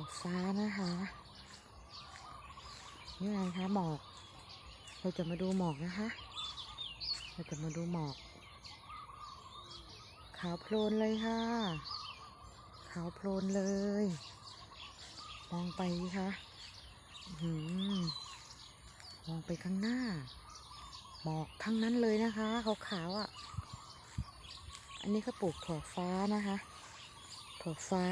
อบฟ้านะคะนี่อะไงคะหมอก เราจะมาดูหมอกนะคะ เราจะมาดูหมอก ขาวโพลนเลยค่ะ ขาวโพลนเลย มองไปสิคะอื้อหือมองไปข้างหน้า หมอกทั้งนั้นเลยนะคะขาวๆอะ อันนี้เขาปลูกถั่วฟ้านะคะ ถั่วฟ้า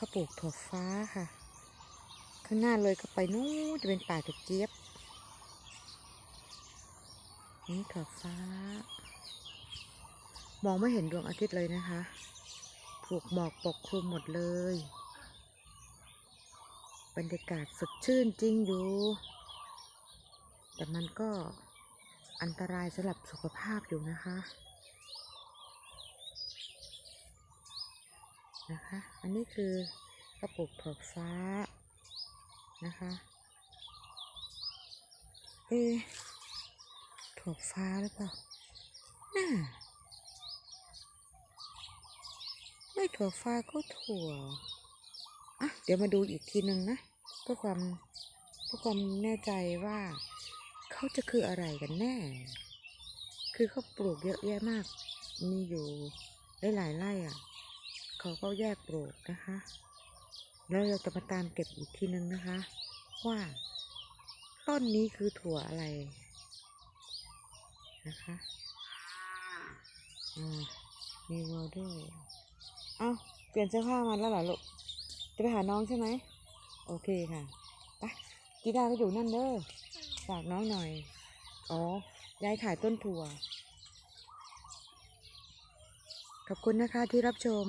เขาปลูกถั่วฟ้าค่ะ ข้างหน้าเลยก็ไปนู้นจะเป็นป่ากระเจี๊ยบ นี่ถั่วฟ้า มองไม่เห็นดวงอาทิตย์เลยนะคะ ถูกหมอกปกคลุมหมดเลย บรรยากาศสดชื่นจริงอยู่ แต่มันก็อันตรายสำหรับสุขภาพอยู่นะคะ นะคะ อันนี้คือกระปุกถั่วฟ้านะคะเอะถั่วฟ้าหรือเปล่าน่าไม่ถั่วฟ้าก็ถั่ว อะ เดี๋ยวมาดูอีกทีหนึ่งนะเพื่อความเพื่อความแน่ใจว่าเขาจะคืออะไรกันแน่ คือเขาปลูกเยอะแยะมาก มีอยู่หลายๆไร่อะ เขาก็แยกปลูกนะคะ แล้วเราจะมาตามเก็บอีกทีนึงนะคะ ว่าต้นนี้คือถั่วอะไรนะคะอ่ามีวัวด้วยเอ้าเปลี่ยนเสื้อผ้ามาแล้วเหรอลูก จะไปหาน้องใช่ไหม โอเคค่ะไปกีดาก็อยู่นั่นเด้อ ฝากน้องหน่อย อ๋อ ยายขายต้นถั่ว ขอบคุณนะคะที่รับชม